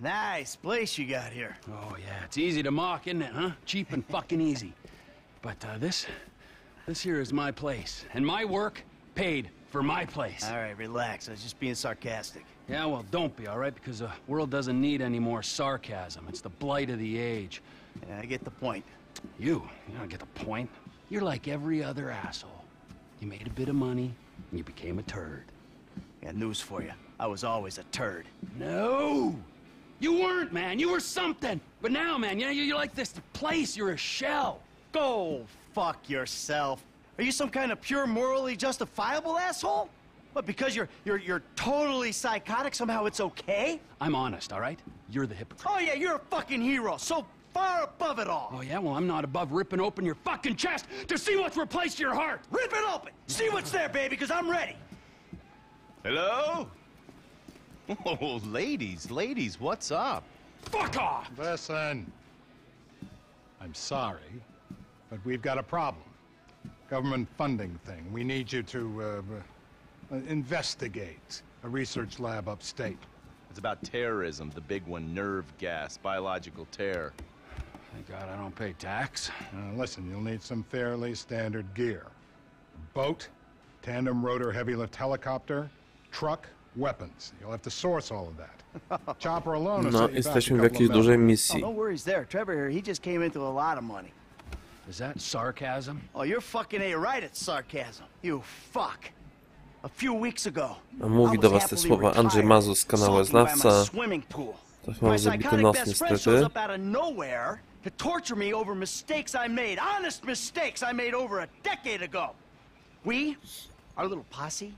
Nice place you got here. Oh, yeah, it's easy to mock, isn't it, huh? Cheap and fucking easy. But uh, this, this here is my place. And my work paid for my place. All right, relax. I was just being sarcastic. Yeah, well, don't be, all right? Because the world doesn't need any more sarcasm. It's the blight of the age. Yeah, I get the point. You, you don't get the point. You're like every other asshole. You made a bit of money, and you became a turd. Got news for you. I was always a turd. No! You weren't, man. You were something. But now, man, you know, you're like this place. You're a shell. Go fuck yourself. Are you some kind of pure morally justifiable asshole? But because you're you're you're totally psychotic, somehow it's okay? I'm honest, all right? You're the hypocrite. Oh yeah, you're a fucking hero. So far above it all. Oh, yeah? Well, I'm not above ripping open your fucking chest to see what's replaced your heart. Rip it open. See what's there, baby, because I'm ready. Hello? Oh, ladies, ladies, what's up? Fuck off! Listen. I'm sorry, but we've got a problem. Government funding thing. We need you to, uh, uh, investigate a research lab upstate. It's about terrorism, the big one, nerve gas, biological terror. Thank God I don't pay tax. Uh, listen, you'll need some fairly standard gear. Boat, tandem rotor heavy lift helicopter, truck, weapons. You'll have to source all of that. Chopper alone will No, jesteśmy w jakiejś dużej Oh, misji. no worries there. Trevor here, he just came into a lot of money. Is that sarcasm? Oh, you're fucking A right at sarcasm. You fuck. A few weeks ago, mówi do was te happily słowa Andrzej retired, Mazus z kanału Znawca. swimming pool. Trochę My mam zabity psychotic nos best friend niestety. shows up out of nowhere to torture me over mistakes I made, honest mistakes I made over a decade ago. We, our little posse,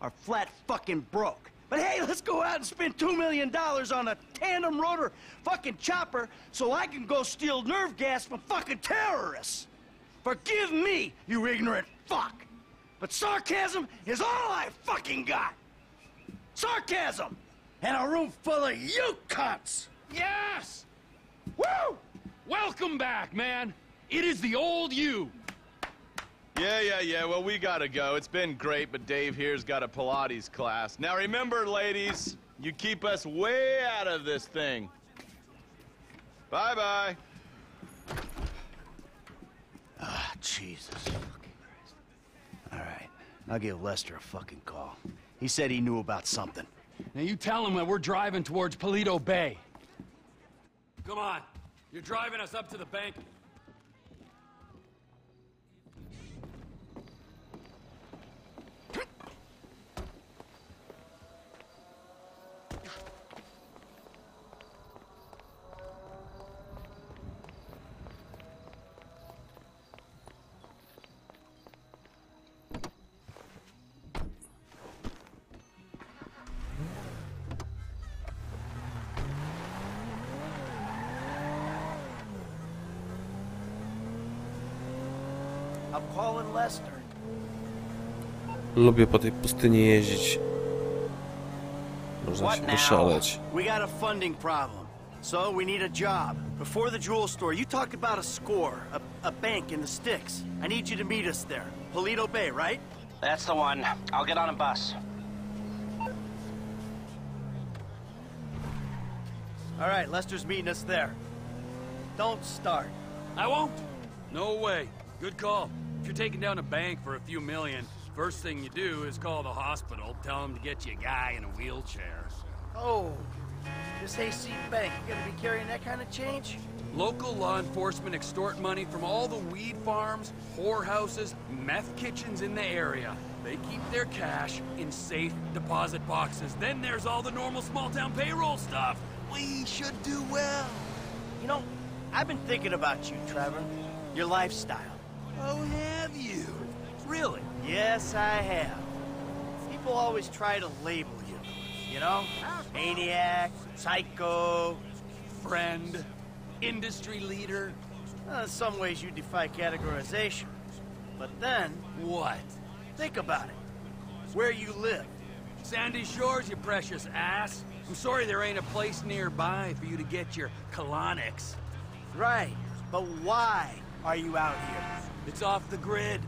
are flat fucking broke. But hey, let's go out and spend two million dollars on a tandem rotor fucking chopper so I can go steal nerve gas from fucking terrorists. Forgive me, you ignorant fuck. But sarcasm is all I fucking got. Sarcasm! And a room full of you cunts! Yes! Woo! Welcome back, man! It is the old you! Yeah, yeah, yeah, well, we gotta go. It's been great, but Dave here's got a Pilates class. Now remember, ladies, you keep us way out of this thing. Bye-bye. Ah, Jesus fucking Christ. All right, I'll give Lester a fucking call. He said he knew about something. Now you tell him that we're driving towards Polito Bay. Come on. You're driving us up to the bank. Lubię po tej pustyni jeździć. Można się What now? wyszaleć. We got a funding problem. So we need a job. Before the jewel store, you talked about a score, a, a bank in the sticks. I need you to meet us there. Polito Bay, right? That's the one. I'll get on a bus. All right, Lester's meeting us there. Don't start. I won't. No way. Good call. If you're taking down a bank for a few million, first thing you do is call the hospital, tell them to get you a guy in a wheelchair. Oh, this AC Bank, you gonna be carrying that kind of change? Local law enforcement extort money from all the weed farms, whorehouses, meth kitchens in the area. They keep their cash in safe deposit boxes. Then there's all the normal small town payroll stuff. We should do well. You know, I've been thinking about you, Trevor. Your lifestyle. Oh, have you? Really? Yes, I have. People always try to label you. You know? Maniac, psycho. Friend, industry leader. Uh, in some ways you defy categorization. But then, What? think about it. Where you live. Sandy Shores, you precious ass. I'm sorry there ain't a place nearby for you to get your colonics. Right. But why are you out here? It's off the grid.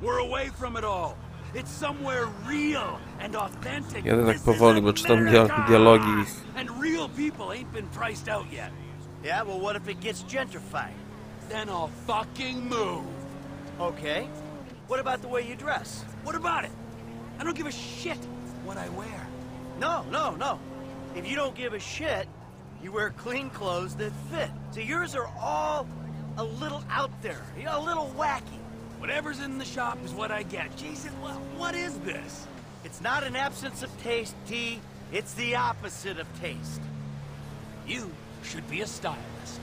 We're away from it all. It's somewhere real and authentic. Jadę tak This is powoli, bo czytam dia dialogi. And real people ain't been priced out yet. Yeah, well, what if it gets gentrified? Then I'll fucking move. Okay. What about the way you dress? What about it? I don't give a shit what I wear. No, no, no. If you don't give a shit, you wear clean clothes that fit. So yours are all a little out there, a little wacky. Whatever's in the shop is what I get. Jesus, what, what is this? It's not an absence of taste, T. It's the opposite of taste. You should be a stylist.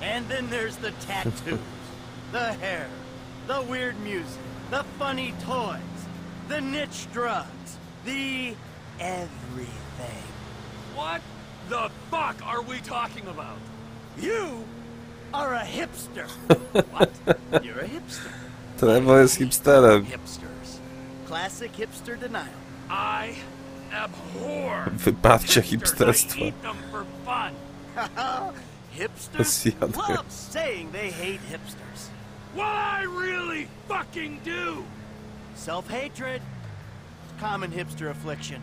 And then there's the tattoos, the hair, the weird music, the funny toys, the niche drugs, the everything. What the fuck are we talking about? You are a hipster. what? You're a hipster. Trevor jest hipsterem. Hipsters. Classic hipster denial. I abhor Wyparcie hipsters. I hipsterstwa. eat them for fun. Hipsters Zjadłem. love saying they hate hipsters. What I really fucking do. Self-hatred. Common hipster affliction.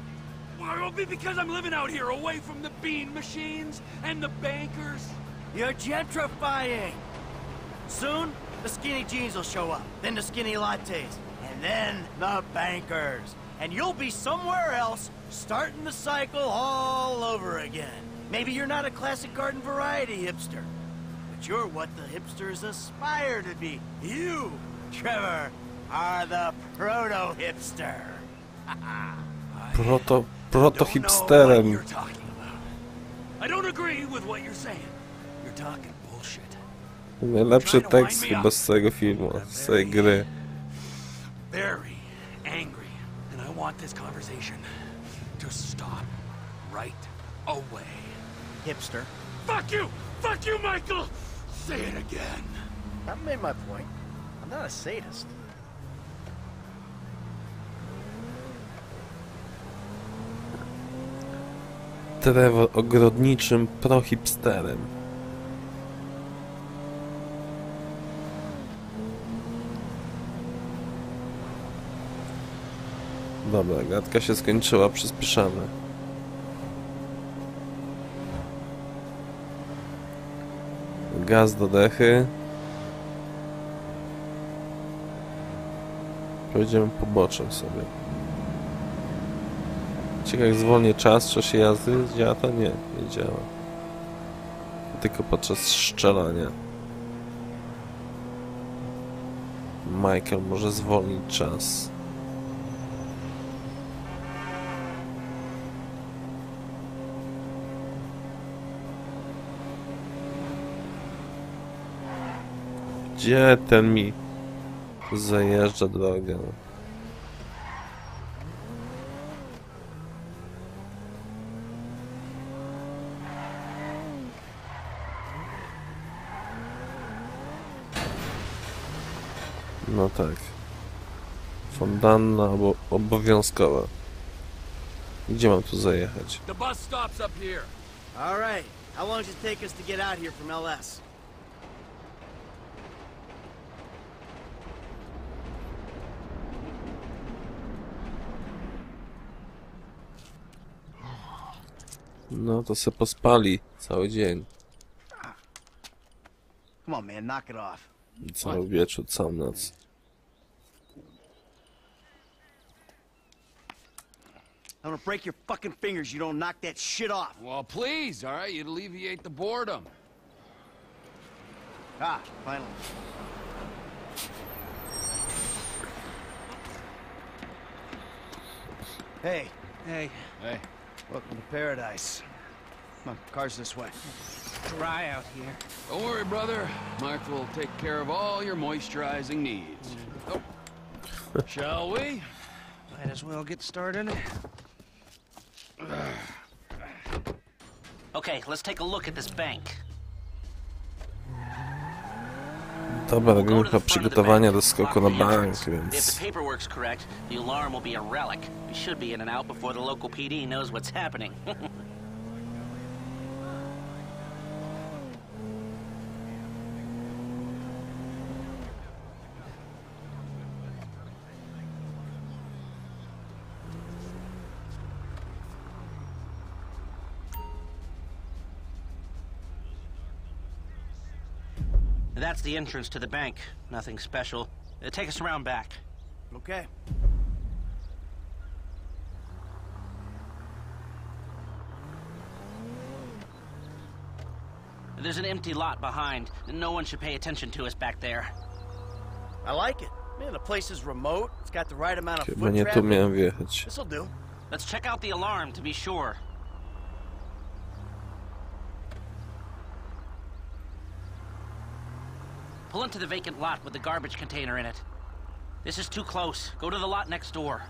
Why, it'll be because I'm living out here away from the bean machines and the bankers. You're gentrifying. Soon, the skinny jeans will show up, then the skinny lattes, and then the bankers. And you'll be somewhere else, starting the cycle all over again. Maybe you're not a classic garden variety hipster, but you're what the hipsters aspire to be. You, Trevor, are the proto-hipster. Proto, proto Don't know what hipsterem. you're um. talking about. I don't agree with what you're saying. You're talking bullshit. Najlepszy tekst chyba z całego filmu, z całej gry. very angry, and I want this conversation to stop right away. Hipster. Fuck you! Fuck you, Michael! Say it again. I made my point. I'm not a sadist. Trevor ogrodniczym prohipsterem. Dobra, gadka się skończyła, przyspieszamy. Gaz do dechy. Pojedziemy poboczem sobie. Ciekawe jak zwolnię czas w czasie jazdy, działa to? Nie, nie działa. Tylko podczas strzelania. Michael może zwolnić czas. Gdzie ten mi zajeżdża drogę? No tak. Fondanna obo obowiązkowa. Gdzie mam tu zajechać? The bus stops up here. All right. How long does it take us to get out here from LS? No to se pospali cały dzień. Come on, man, knock it off. Cały wieczór, całą noc. I'm gonna break your fucking fingers. You don't knock that shit off. Well, please, all right? You'd alleviate the boredom. Ah, finally. Hey, Hey, Hey, welcome to paradise. Come on, car's this way. dry out here. Don't worry, brother. Mark will take care of all your moisturizing needs. Oh. Shall we? Might as well get started. Okay, let's take a look at this bank. Dobra, grucha przygotowania do skoku na bank, więc... That's the entrance to the bank. Nothing special. Uh, take us around back. Okay. There's an empty lot behind. No one should pay attention to us back there. I like it. Man, the place is remote. It's got the right amount of Chyba foot nie tu traffic. miałem wjechać. This'll do. Let's check out the alarm to be sure. Pull into the vacant lot with the garbage container in it. This is too close. Go to the lot next door.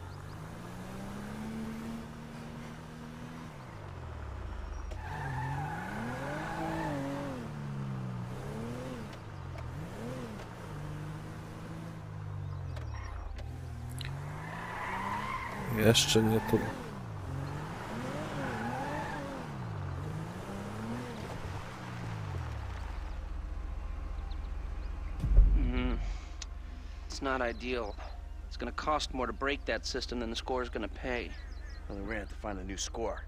Jeszcze nie tu. It's not ideal. It's gonna cost more to break that system than the score is gonna pay. Well, then we're gonna have to find a new score.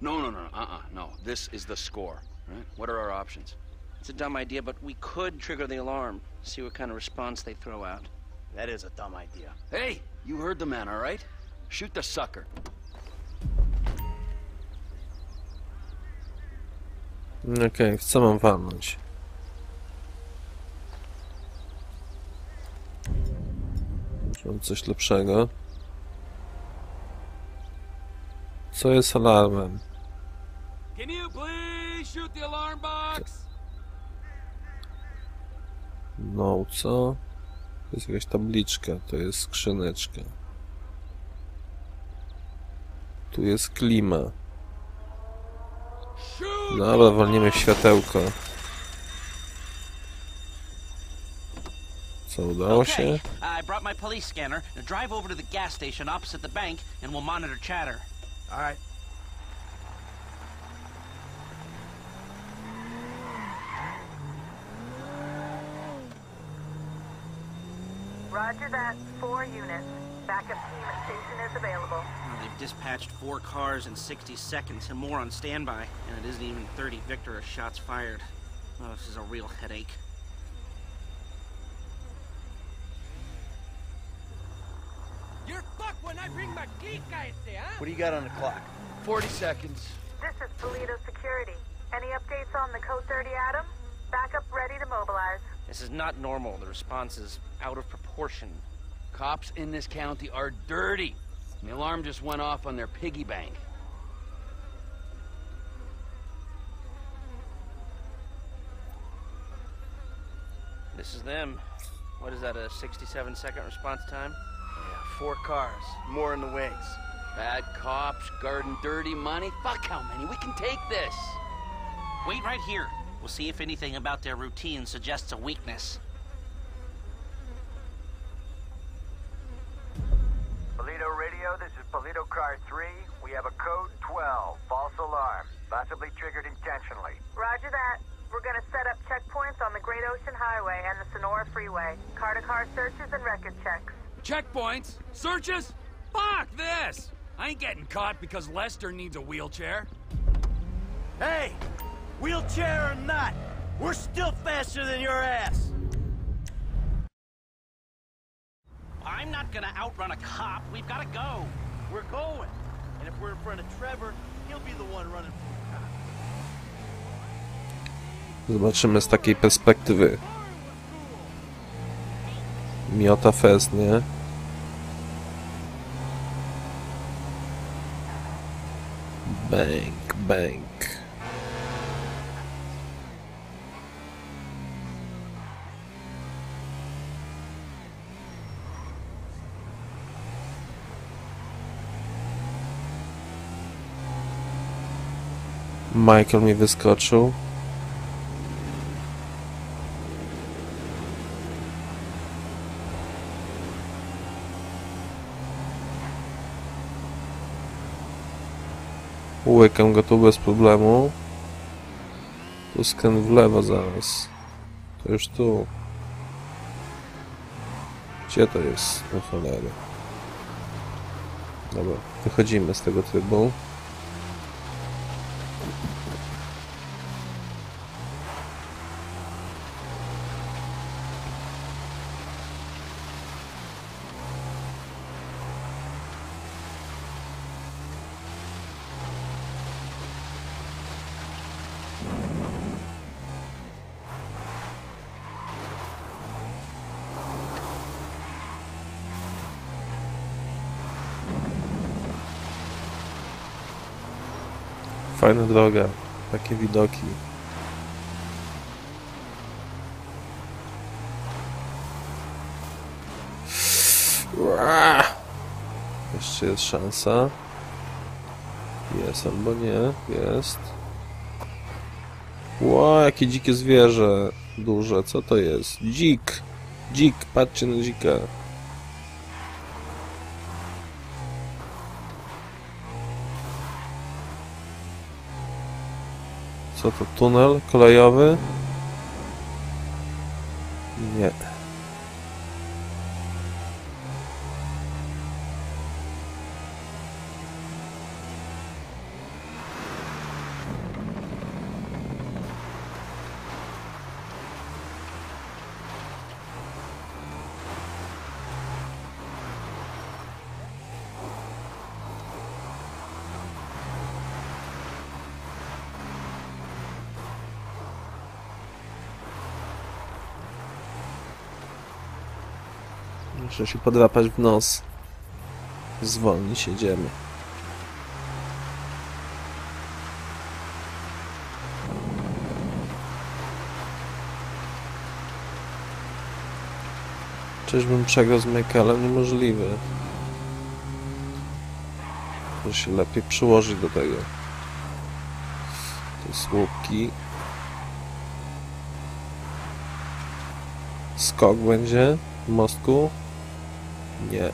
No, no, no, uh-uh, no. This is the score, right? What are our options? It's a dumb idea, but we could trigger the alarm, see what kind of response they throw out. That is a dumb idea. Hey, you heard the man, all right? Shoot the sucker. Okej, w co mam walnąć? Mam coś lepszego? Co jest alarmem? Can you please shoot the alarm box? No, co? To jest jakaś tabliczka, to jest skrzyneczka. Tu jest klima. Dobra, walniemy w światełko. Co, udało się? I brought my police scanner. Now drive over to the gas station opposite the bank, and we'll monitor chatter. All right. Roger that. Four units. Backup team at station is available. Well, they've dispatched four cars in 60 seconds and more on standby, and it isn't even 30 Victor shots fired. Oh, this is a real headache. What do you got on the clock? 40 seconds. This is Toledo Security. Any updates on the Code 30 Adam? Backup ready to mobilize. This is not normal. The response is out of proportion. Cops in this county are dirty. The alarm just went off on their piggy bank. This is them. What is that, a 67 second response time? Yeah, four cars. More in the wings. Bad cops, guarding dirty money. Fuck how many? We can take this. Wait right here. We'll see if anything about their routine suggests a weakness. Polito Radio, this is Polito Car 3. We have a code 12, false alarm, possibly triggered intentionally. Roger that. We're gonna set up checkpoints on the Great Ocean Highway and the Sonora Freeway. Car-to-car searches and record checks. Checkpoints? Searches? Fuck this! I ain't getting caught because Lester needs a wheelchair. Hey, wheelchair or not, we're still faster than your ass. I'm not gonna outrun a cop. We've gotta go. We're going. And if we're in front of Trevor, he'll be the one running for the cops. Zobaczymy z takiej perspektywy. Miota Fest, nie? Bank, bank. Michael mi wyskoczył. Łykam go tu bez problemu. Tu skręt w lewo zaraz. To już tu. Gdzie to jest? No cholery. Dobra, wychodzimy z tego trybu. Fajna droga, takie widoki. Jeszcze jest szansa. Jest albo nie, jest. Ło, jakie dzikie zwierzę duże, co to jest? Dzik! Dzik, patrzcie na dzika. Co to, tunel kolejowy? Nie. Muszę się podrapać w nos. Zwolnić jedziemy. Czyżbym przegrał z Michaelem? Niemożliwe. Muszę się lepiej przyłożyć do tego. Te słupki. Skok będzie w mostku? Nie.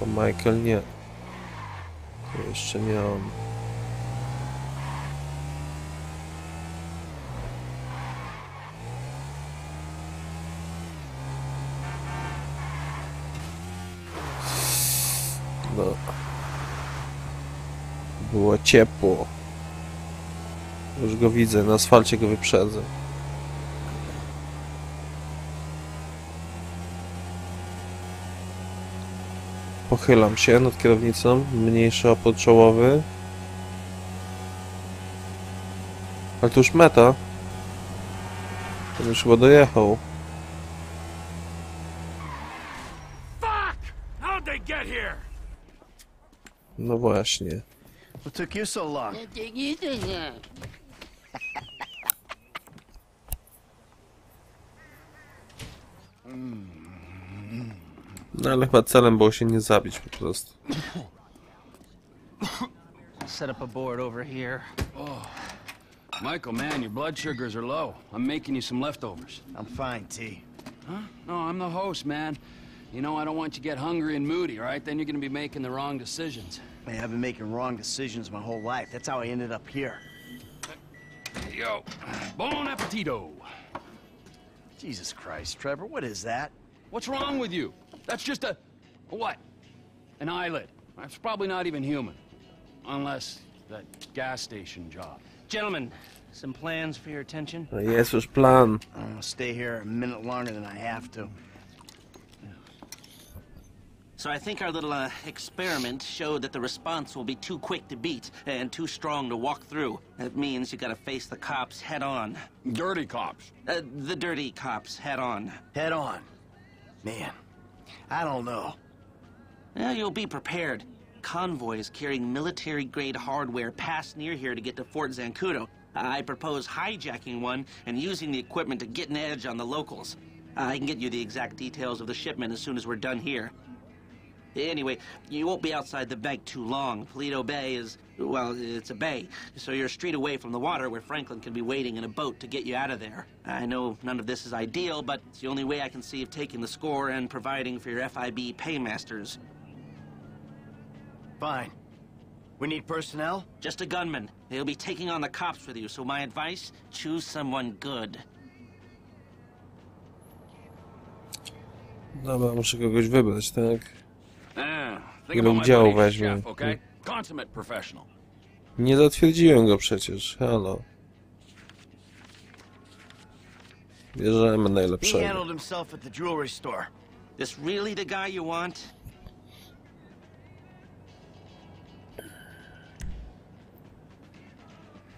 To Michael nie. To jeszcze on. No. Było ciepło. Już go widzę, na asfalcie go wyprzedzę. Pochylam się nad kierownicą, mniejszy opór czołowy. Ale to już meta. To już chyba dojechał. No właśnie. No ale chyba celem było się nie zabić po prostu. Set up a board over here. Oh. Michael, man, your blood sugars are low. I'm making you some leftovers. I'm fine, T. Huh? No, I'm the host, man. You know, I don't want you to get hungry and moody, all right? Then you're gonna be making the wrong decisions. Man, I've been making wrong decisions my whole life. That's how I ended up here. Yo, bon appetito. Jesus Christ, Trevor, what is that? What's wrong with you? That's just a... a what? An eyelid. That's probably not even human. Unless that gas station job. Gentlemen, some plans for your attention? No jest już plan. I'm gonna stay here a minute longer than I have to. So I think our little uh, experiment showed that the response will be too quick to beat and too strong to walk through. That means you gotta face the cops head on. Dirty cops. Uh, the dirty cops head on. Head on. Man, I don't know. Well, you'll be prepared. Convoys carrying military-grade hardware pass near here to get to Fort Zancudo. I propose hijacking one and using the equipment to get an edge on the locals. I can get you the exact details of the shipment as soon as we're done here. Anyway, you won't be outside the bank too long. Toledo Bay is, well, it's a bay, so you're a street away from the water where Franklin can be waiting in a boat to get you out of there. I know none of this is ideal, but it's the only way I can see of taking the score and providing for your FIB paymasters. Fine. We need personnel? Just a gunman. They'll be taking on the cops with you, so my advice, choose someone good. Dobra, muszę kogoś wybrać, tak? Udziału buddy, weźmie. Nie zatwierdziłem go przecież. Halo. Bierzemy najlepszego. This really the guy you want?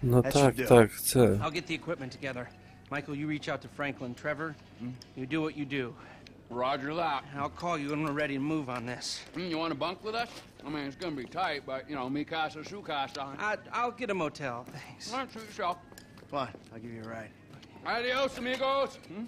No tak, tak, chcę. I'll get the equipment together. Michael, you reach out to Franklin. Trevor, you do what you do. Roger that. I'll call you when we're ready to move on this. Mm, You want to bunk with us? I mean, it's gonna be tight, but you know, me casa, su casa. I, I'll get a motel, thanks. All right, suit yourself. Come on, I'll give you a ride. Adios, amigos. Hmm?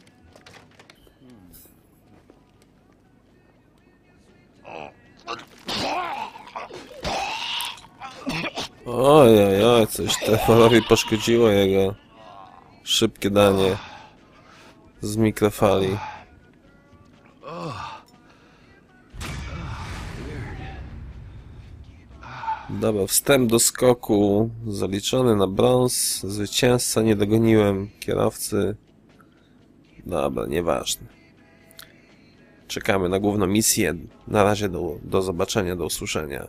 Oj, oj, oj, coś Trevorowi poszkodziło jego szybkie danie z mikrofali. Dobra, wstęp do skoku zaliczony na brąz. Zwycięzca nie dogoniłem kierowcy. Dobra, nieważne. Czekamy na główną misję. Na razie do, do zobaczenia, do usłyszenia.